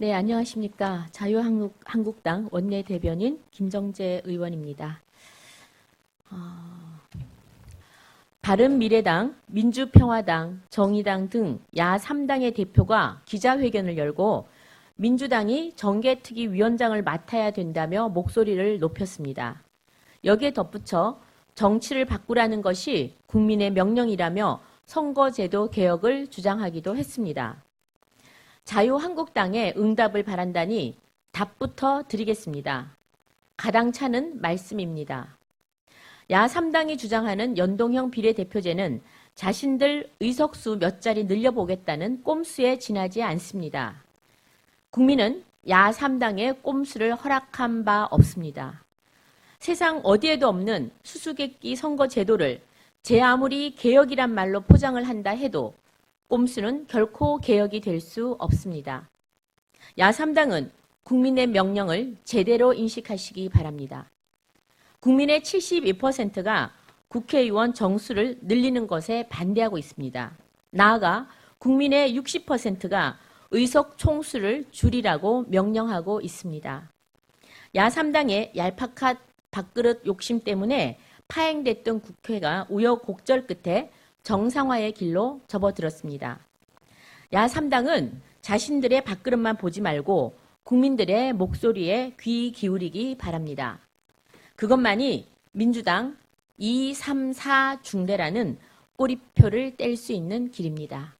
네, 안녕하십니까. 자유한국당 원내대변인 김정재 의원입니다. 어, 바른미래당, 민주평화당, 정의당 등 야 3당의 대표가 기자회견을 열고 민주당이 정계특위 위원장을 맡아야 된다며 목소리를 높였습니다. 여기에 덧붙여 정치를 바꾸라는 것이 국민의 명령이라며 선거제도 개혁을 주장하기도 했습니다. 자유한국당의 응답을 바란다니 답부터 드리겠습니다. 가당차는 말씀입니다. 야 3당이 주장하는 연동형 비례대표제는 자신들 의석수 몇 자리 늘려보겠다는 꼼수에 지나지 않습니다. 국민은 야 3당의 꼼수를 허락한 바 없습니다. 세상 어디에도 없는 수수께끼 선거 제도를 제 아무리 개혁이란 말로 포장을 한다 해도 꼼수는 결코 개혁이 될 수 없습니다. 야3당은 국민의 명령을 제대로 인식하시기 바랍니다. 국민의 72%가 국회의원 정수를 늘리는 것에 반대하고 있습니다. 나아가 국민의 60%가 의석 총수를 줄이라고 명령하고 있습니다. 야3당의 얄팍한 밥그릇 욕심 때문에 파행됐던 국회가 우여곡절 끝에 정상화의 길로 접어들었습니다. 야3당은 자신들의 밥그릇만 보지 말고 국민들의 목소리에 귀 기울이기 바랍니다. 그것만이 민주당 2, 3, 4 중대라는 꼬리표를 뗄 수 있는 길입니다.